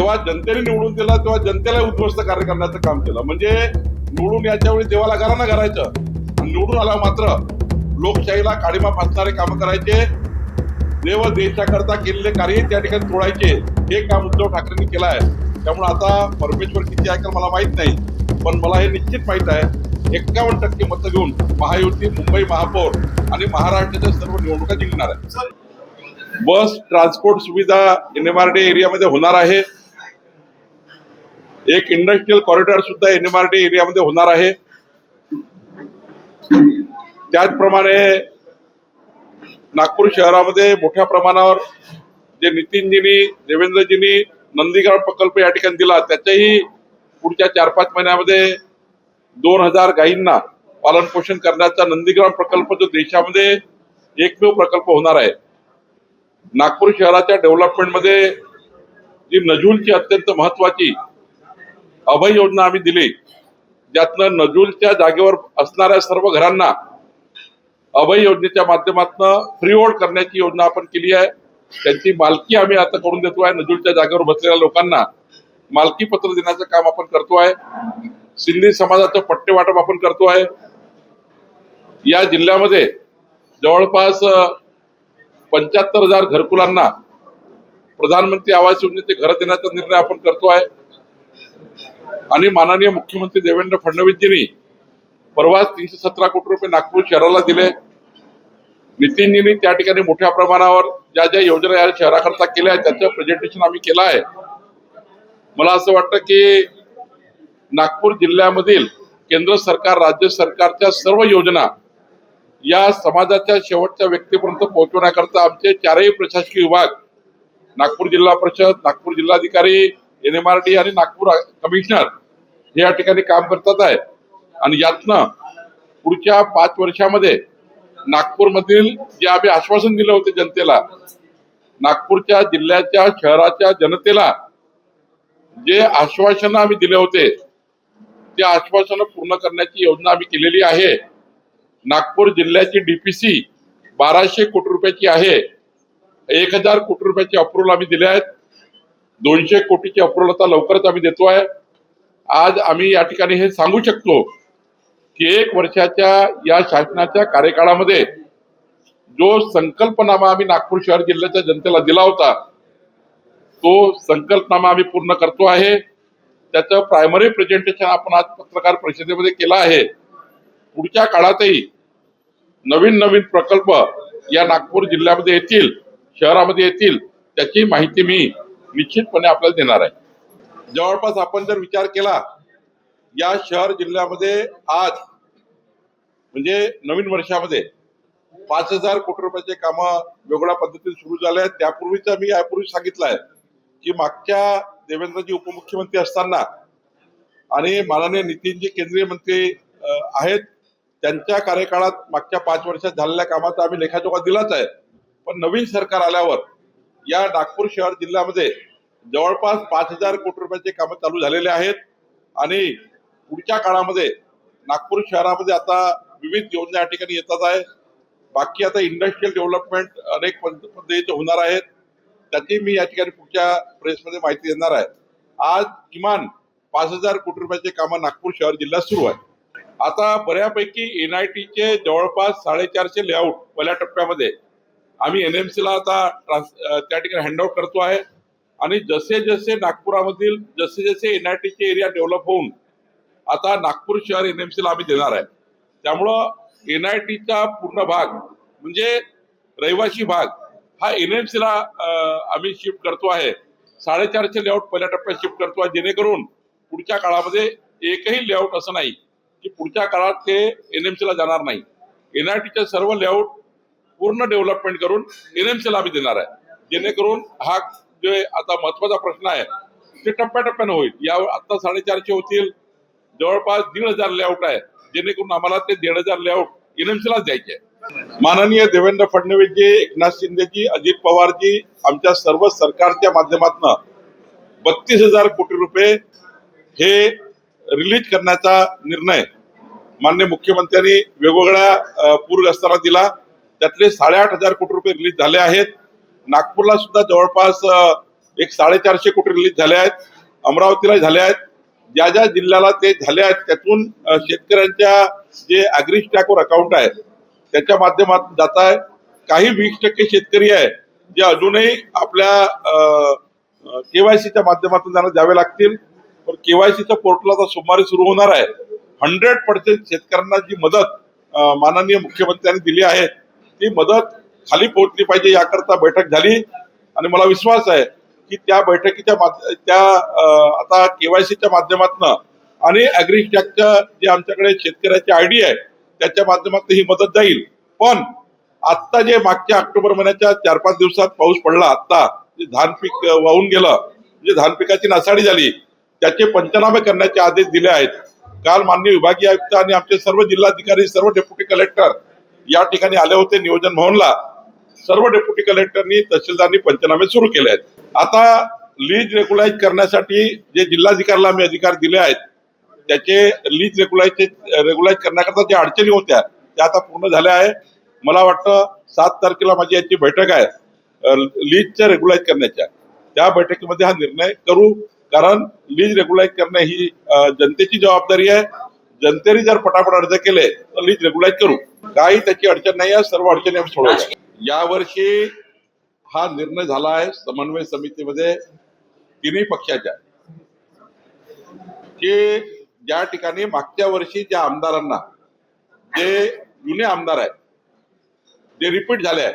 जेव्हा जनतेने निवडून दिला तेव्हा जनतेला उद्ध्वस्त कार्य करण्याचं काम केलं. म्हणजे निवडून याच्या वेळी देवाला घराना करायचं निवडून आला मात्र लोकशाहीला काळीमा फासणारे काम करायचे. देव देशाकरता केलेले कार्य त्या ठिकाणी तोडायचे. हे काम उद्धव ठाकरेंनी केलं आहे. त्यामुळे आता परमेश्वर किती आहे का मला माहीत नाही. पण मला हे निश्चित माहीत आहे एक्कावन्न टक्के मतं घेऊन महायुती मुंबई महापौर आणि महाराष्ट्राच्या सर्व निवडणुका जिंकणार आहे. बस ट्रान्सपोर्ट सुविधा एन एम आर डी एरियामध्ये होणार आहे. एक इंडस्ट्रियल कॉरिडॉर सुद्धा एन एरियामध्ये होणार आहे. त्याचप्रमाणे नागपूर शहरामध्ये मोठ्या प्रमाणावर जे नितीनजींनी देवेंद्रजींनी नंदीग्राम प्रकल्प या ठिकाणी दिला त्याच्याही पुढच्या चार पाच महिन्यामध्ये दोन हजार गायींना पालन पोषण करण्याचा नंदीग्राम प्रकल्प जो देशामध्ये एकमेव प्रकल्प होणार आहे. नागपूर शहराच्या डेव्हलपमेंटमध्ये जी नजूलची अत्यंत महत्वाची अभय योजना आम्ही दिली. ज्यातनं नजूलच्या जागेवर असणाऱ्या सर्व घरांना अभय योजनेच्या माध्यमातून फ्री होल्ड करण्याची योजना आपण केली आहे. त्यांची मालकी आम्ही आता करून देतो आहे. नजूलच्या जागेवर बसलेल्या लोकांना मालकी पत्र देण्याचं काम आपण करतो आहे. सिंधी समाजाचं पट्टे वाटप आपण करतो आहे. या जिल्ह्यामध्ये जवळपास पंच्याहत्तर हजार घरकुलांना प्रधानमंत्री आवास योजनेचे घर देण्याचा निर्णय आपण करतो आहे. आणि माननीय मुख्यमंत्री देवेंद्र फडणवीसजींनी परवाच तीनशे सतरा कोटी रुपये नागपूर शहराला दिले. नितीनजींनी त्या ठिकाणी मोठ्या प्रमाणावर ज्या ज्या योजना या शहराकरता केल्या आहेत त्याचं प्रेझेंटेशन आम्ही केलं आहे. मला असं वाटतं की नागपूर जिल्ह्यामधील केंद्र सरकार राज्य सरकारच्या सर्व योजना या समाजाच्या शेवटच्या व्यक्तीपर्यंत पोहोचवण्याकरता आमचे चारही प्रशासकीय विभाग नागपूर जिल्हा परिषद नागपूर जिल्हाधिकारी एन एम आर टी आणि नागपूर कमिशनर हे या ठिकाणी काम करतात आहे. आणि यातनं पुढच्या पाच वर्षामध्ये नागपूरमधील जे आम्ही आश्वासन दिलं होते जनतेला नागपूरच्या जिल्ह्याच्या शहराच्या जनतेला जे आश्वासन आम्ही दिले होते ते आश्वासन पूर्ण करण्याची योजना आम्ही केलेली आहे. नागपूर जिल्ह्याची डीपीसी बाराशे कोटी रुपयाची आहे. एक हजार कोटी रुपयाचे अप्रुव्हल आम्ही दिले आहेत. दोनशे कोटीचे अप्रुव्हल आता लवकरच आम्ही देतो आहे. आज आम्ही या ठिकाणी हे सांगू शकतो की एक वर्षाच्या या शासनाच्या कार्यकाळामध्ये जो संकल्पनामा आम्ही नागपूर शहर जिल्ह्याच्या जनतेला दिला होता तो संकल्पनामा आम्ही पूर्ण करतो आहे. त्याचं प्रायमरी प्रेझेंटेशन आपण आज पत्रकार परिषदेमध्ये केलं आहे. पुढच्या काळातही नवीन नवीन प्रकल्प या नागपूर जिल्ह्यामध्ये येतील शहरामध्ये येतील त्याची माहिती मी निश्चितपणे आपल्याला देणार आहे. जवळपास आपण जर विचार केला या शहर जिल्ह्यामध्ये आज म्हणजे नवीन वर्षामध्ये पाच हजार कोटी रुपयाचे कामं वेगवेगळ्या पद्धतीने सुरू झाले आहेत. त्यापूर्वीचा मी यापूर्वी सांगितलं आहे की मागच्या देवेंद्रजी उपमुख्यमंत्री असताना आणि माननीय नितीनजी केंद्रीय मंत्री आहेत. त्यांच्या कार्यकाळात मागच्या पाच वर्षात झालेल्या कामाचा आम्ही लेखाजोखा दिलाच आहे. पण नवीन सरकार आल्यावर या नागपूर शहर जिल्ह्यामध्ये जवळपास पाच हजार कोटी रुपयाचे कामं चालू झालेले आहेत. आणि पुढच्या काळामध्ये नागपूर शहरामध्ये आता विविध योजना या ठिकाणी येतात आहे. बाकी आता इंडस्ट्रियल डेव्हलपमेंट अनेक पद्धतीचे होणार आहेत. त्याची मी या ठिकाणी पुढच्या प्रेसमध्ये माहिती देणार आहे. आज किमान पाच हजार कोटी रुपयाचे कामं नागपूर शहर जिल्ह्यात सुरू आहे आता बऱ्यापैकी एन आय टीचे जवळपास साडेचारशे लेआउट पहिल्या टप्प्यामध्ये. आम्ही एन एम सीला आता ट्रान्स त्या ठिकाणी हँडआउट करतो आहे. आणि जसे जसे नागपुरामधील जसे जसे एन आय टीचे एरिया डेव्हलप होऊन आता नागपूर शहर एन एम सीला आम्ही देणार आहे. त्यामुळं एन आय टीचा पूर्ण भाग म्हणजे रहिवासी भाग हा एन एम सीला आम्ही शिफ्ट करतो आहे. साडेचारशे लेआउट पहिल्या टप्प्यात शिफ्ट करतो आहे. जेणेकरून पुढच्या काळामध्ये एकही लेआउट असं नाही की पुढच्या काळात ते एन एम सीला जाणार नाही. एन आय टीचे सर्व लेआउट पूर्ण डेव्हलपमेंट करून एन एम सीला आम्ही देणार आहे. जेणेकरून हा जे आता महत्त्वाचा प्रश्न आहे ते टप्प्याटप्प्यानं होईल. या आता साडेचारशे होतील. जवळपास दीड हजार लेआउट आहे जेणेकरून आम्हाला ते दीड हजार लेआउट एनएमसीलाच द्यायचे आहे. माननीय देवेंद्र फडणवीसजी एकनाथ शिंदेजी अजित पवारजी आमच्या सर्व सरकारच्या माध्यमातून बत्तीस हजार कोटी रुपये हे रिलीज करण्याचा निर्णय मान्य मुख्यमंत्र्यांनी वेगवेगळ्या पूरग्रस्तांना दिला. त्यातले साडेआठ हजार कोटी रुपये रिलीज झाले आहेत. नागपूरला सुद्धा जवळपास एक साडेचारशे कोटी रिलीज झाले आहेत. अमरावतीला झाले आहेत. ज्या ज्या जिल्ह्याला ते झाले आहेत त्यातून शेतकऱ्यांच्या जे अग्री स्टॅकवर अकाउंट आहे त्याच्या माध्यमातून जात आहे. काही वीस टक्के शेतकरी आहे जे अजूनही आपल्या केवायसीच्या माध्यमातून त्यांना द्यावे लागतील. पण केवायसीच्या पोर्टल आता सोमवारी सुरू होणार आहे. हंड्रेड पर्सेंट शेतकऱ्यांना जी मदत माननीय मुख्यमंत्र्यांनी दिली आहे ती मदत खाली पोहोचली पाहिजे याकरता बैठक झाली. आणि मला विश्वास आहे की त्या बैठकीच्या त्या आता केवायसीच्या माध्यमातून आणि अॅग्रिस्टॅकच्या जे आमच्याकडे शेतकऱ्याची आयडी आहे त्याच्या माध्यमातून ही मदत जाईल. पण आत्ता जे मागच्या ऑक्टोबर महिन्याच्या चार पाच दिवसात पाऊस पडला आत्ता जे धान पीक वाहून गेलं जे धान पिकाची नासाडी झाली त्याचे पंचनामे करण्याचे आदेश दिले आहेत. काल माननीय विभागीय आयुक्त आणि आमचे सर्व जिल्हाधिकारी सर्व डेप्युटी कलेक्टर या ठिकाणी आले होते नियोजन भवनला. सर्व डेप्युटी कलेक्टरनी तहसीलदारांनी पंचनामे सुरू केले आहेत. आता लीज रेग्युलाइज करण्यासाठी जे जिल्हाधिकाऱ्याला आम्ही अधिकार दिले आहेत त्याचे लीज रेग्युलाइज रेग्युलाइज करण्याकरता ज्या अडचणी होत्या त्या आता पूर्ण झाल्या आहे मला वाटतं सात तारखेला माझी याची बैठक आहे लीजच्या रेग्युलाइज करण्याच्या. त्या बैठकीमध्ये हा निर्णय करू कारण लीज रेग्युलाइज करणे ही जनतेची जबाबदारी आहे. जनतेने जर पटापट अर्ज केले तर लीज रेग्युलाइज करू. काही त्याची अडचण नाही आहे सर्व अडचणी आम्ही सोडवल्या. यावर्षी हा निर्णय झाला आहे समन्वय समितीमध्ये तिन्ही पक्षाच्या की ज्या ठिकाणी मागच्या वर्षी ज्या आमदारांना जे जुने आमदार आहेत जे रिपीट झाले आहेत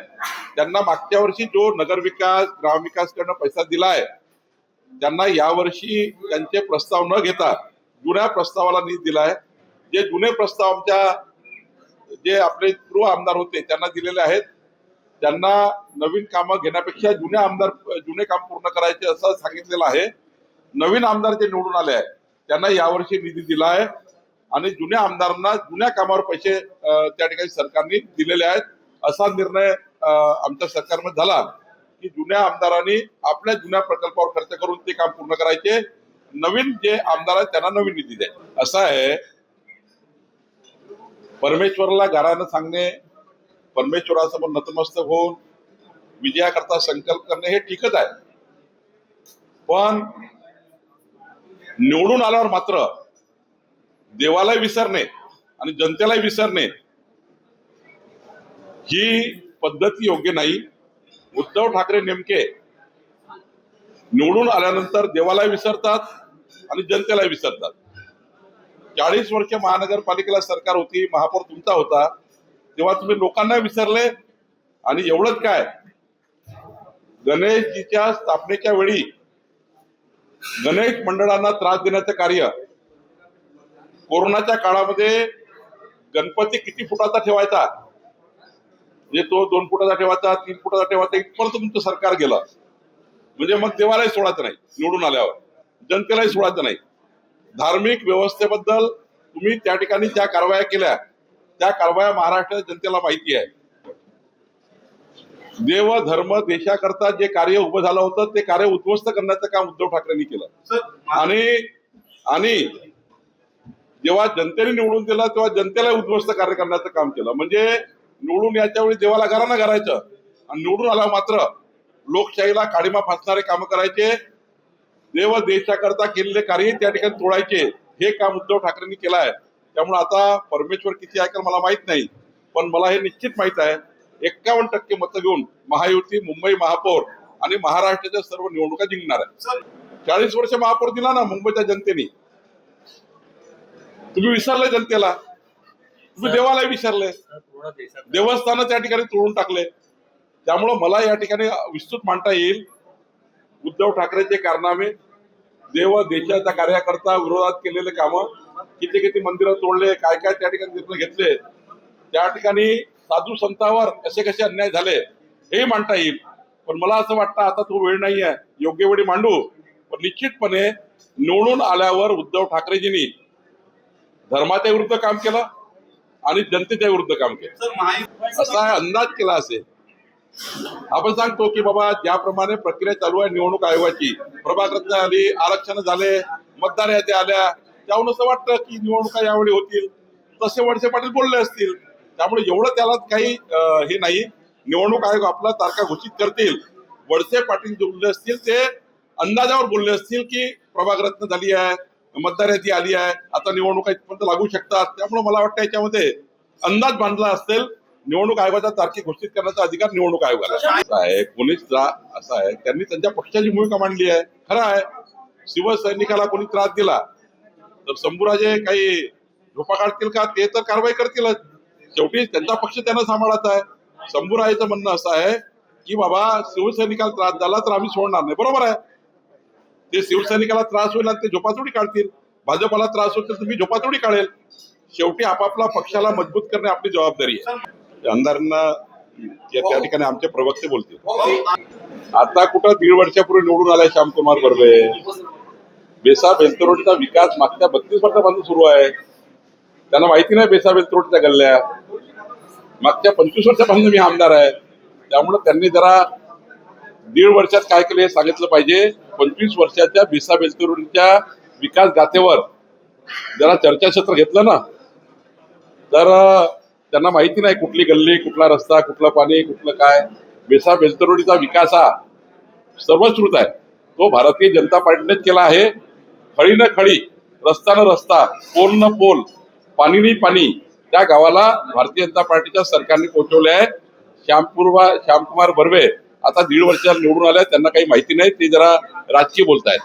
त्यांना मागच्या वर्षी जो नगरविकास ग्रामविकासकडनं पैसा दिला आहे त्यांना यावर्षी त्यांचे प्रस्ताव न घेता जुन्या प्रस्तावाला निधी दिला आहे. जे जुने प्रस्ताव आमच्या जे आपले पूर्व आमदार होते त्यांना दिलेले आहेत. त्यांना नवीन कामं घेण्यापेक्षा जुने आमदार जुने काम पूर्ण करायचे असं सांगितलेलं आहे. नवीन आमदार जे निवडून आले आहेत त्यांना यावर्षी निधी दिला आहे आणि जुन्या आमदारांना जुन्या कामावर पैसे त्या ठिकाणी सरकारने दिलेले आहेत. असा निर्णय आमच्या सरकारमध्ये झाला की जुन्या आमदारांनी आपल्या जुन्या प्रकल्पावर खर्च करून ते काम पूर्ण करायचे. नवीन जे आमदार आहेत त्यांना नवीन निधी द्या. असं आहे. परमेश्वरला घरानं सांगणे परमेश्वरासमोर नतमस्तक होऊन विजयाकरता संकल्प करणे हे ठीकच आहे. पण निवडून आल्यावर मात्र देवालाही विसरणे आणि जनतेलाही विसरणे ही पद्धती योग्य नाही. उद्धव ठाकरे नेमके निवडून आल्यानंतर देवालाही विसरतात आणि जनतेलाही विसरतात. चाळीस वर्ष महानगरपालिकेला सरकार होती महापौर तुमचा होता. तेव्हा तुम्ही लोकांना विसरले आणि एवढंच काय? गणेशजीच्या स्थापनेच्या वेळी गणेश मंडळांना त्रास देण्याचं कार्य कोरोनाच्या काळामध्ये गणपती किती फुटाचा ठेवायचा? म्हणजे तो दोन फुटाचा ठेवायचा तीन फुटाचा ठेवायचा इथपर्यंत तुमचं सरकार गेलं. म्हणजे मग देवालाही सोडायचं नाही निवडून आल्यावर. जनतेलाही सोडायचं नाही. धार्मिक व्यवस्थेबद्दल तुम्ही त्या ठिकाणी ज्या कारवाया केल्या त्या कारवाया महाराष्ट्राच्या जनतेला माहिती आहे. देव धर्म देशाकरता जे कार्य उभं झालं होतं ते कार्य उद्ध्वस्त करण्याचं काम उद्धव ठाकरेंनी केलं. आणि आणि जेव्हा जनतेने निवडून दिलं तेव्हा जनतेला उद्ध्वस्त कार्य करण्याचं काम केलं. म्हणजे निवडून याच्या वेळी देवाला घरानं करायचं आणि निवडून आला मात्र लोकशाहीला काळीमा फासणारे काम करायचे. देव देशाकरता केलेले कार्य त्या ठिकाणी तोडायचे. हे काम उद्धव ठाकरेंनी केलं आहे. त्यामुळे आता परमेश्वर किती आहे का मला माहीत नाही पण मला हे निश्चित माहीत आहे एक्कावन्न टक्के मतं घेऊन महायुती मुंबई महापौर आणि महाराष्ट्राच्या सर्व निवडणुका जिंकणार आहे. चाळीस वर्ष महापौर दिला ना मुंबईच्या जनतेने. तुम्ही विसरले जनतेला. तुम्ही देवालाही विसरले. देवस्थान त्या ठिकाणी तोडून टाकले. त्यामुळं मला या ठिकाणी विस्तृत मांडता येईल. उद्धव ठाकरेचे कारनामे देव देशाच्या कार्याकरता विरोधात केलेले कामं किती किती मंदिरं तोडले काय काय त्या ठिकाणी निर्णय घेतले त्या ठिकाणी साधू संतांवर कसे कसे अन्याय झाले हे मांडता येईल. पण मला असं वाटतं आता तो वेळ नाही आहे. योग्य वेळी मांडू. पण निश्चितपणे निवडून आल्यावर उद्धव ठाकरेजींनी धर्माच्या विरुद्ध काम केलं आणि जनतेच्या विरुद्ध काम केलं. असा अंदाज केला असेल. आपण सांगतो की बाबा ज्याप्रमाणे प्रक्रिया चालू आहे निवडणूक आयोगाची प्रभाग रचना झाली आरक्षण झाले मतदार याद्या आल्या त्याहून असं वाटतं की निवडणुका यावेळी होतील. तसे वळसे पाटील बोलले असतील. त्यामुळे एवढं त्याला काही हे नाही. निवडणूक आयोग आपला तारखा घोषित करतील. वळसे पाटील जे बोलले असतील ते अंदाजावर बोलले असतील की प्रभाग रत्न झाली आहे मतदार यादी आली आहे आता निवडणुका इथपर्यंत लागू शकतात. त्यामुळे मला वाटतं याच्यामध्ये अंदाज बांधला असेल निवडणूक आयोगाचा तारखे घोषित करण्याचा अधिकार निवडणूक आयोगाला आहे. असं आहे. कोणीच असं आहे त्यांनी त्यांच्या पक्षाची भूमिका मांडली आहे. खरं आहे. शिवसैनिकाला कोणी त्रास दिला तर शंभूराजे काही झोपा काढतील का ते तर कारवाई करतीलच. शेवटी त्यांचा पक्ष त्यांना सांभाळायचा आहे. शंभूराजेचं म्हणणं असं आहे की बाबा शिवसैनिकाला त्रास झाला तर आम्ही सोडणार नाही. बरोबर आहे? ते शिवसैनिकाला त्रास होईल ते झोपाचोडी काढतील. भाजपला त्रास होईल तर तुम्ही झोपाचोडी काढेल. शेवटी आपापला पक्षाला मजबूत करणे आपली जबाबदारी आहे. आमदारांना त्या ठिकाणी आमचे प्रवक्ते बोलतील. आता कुठं दीड वर्षापूर्वी निवडून आलाय श्यामकुमार बर्वे बेसा बेलतरोडचा विकास मागच्या बत्तीस वर्षापासून सुरू आहे. त्यांना माहिती नाही बेसा बेलतरोडच्या गल्ल्या. मागच्या पंचवीस वर्षापासून मी आमदार आहे. त्यामुळे त्यांनी जरा दीड वर्षात काय केलं हे सांगितलं पाहिजे. पंचवीस वर्षाच्या बेसा बेलतरोडच्या विकास गाथेवर जरा चर्चाक्षेत्र घेतलं ना तर त्यांना माहिती नाही कुठली गल्ली कुठला रस्ता कुठलं पाणी कुठलं काय. बेसा बेलतरोडीचा विकास हा सर्वश्रुत आहे. तो भारतीय जनता पार्टीनेच केला आहे. खळी न खळी रस्ता न रस्ता पोल न पोल पाणी पाणी त्या गावाला भारतीय जनता पार्टीच्या सरकारने पोहोचवले आहे. श्यामपूर्वा श्यामकुमार बर्वे आता दीड वर्षाला निवडून आले त्यांना काही माहिती नाही ते जरा राजकीय बोलतायत.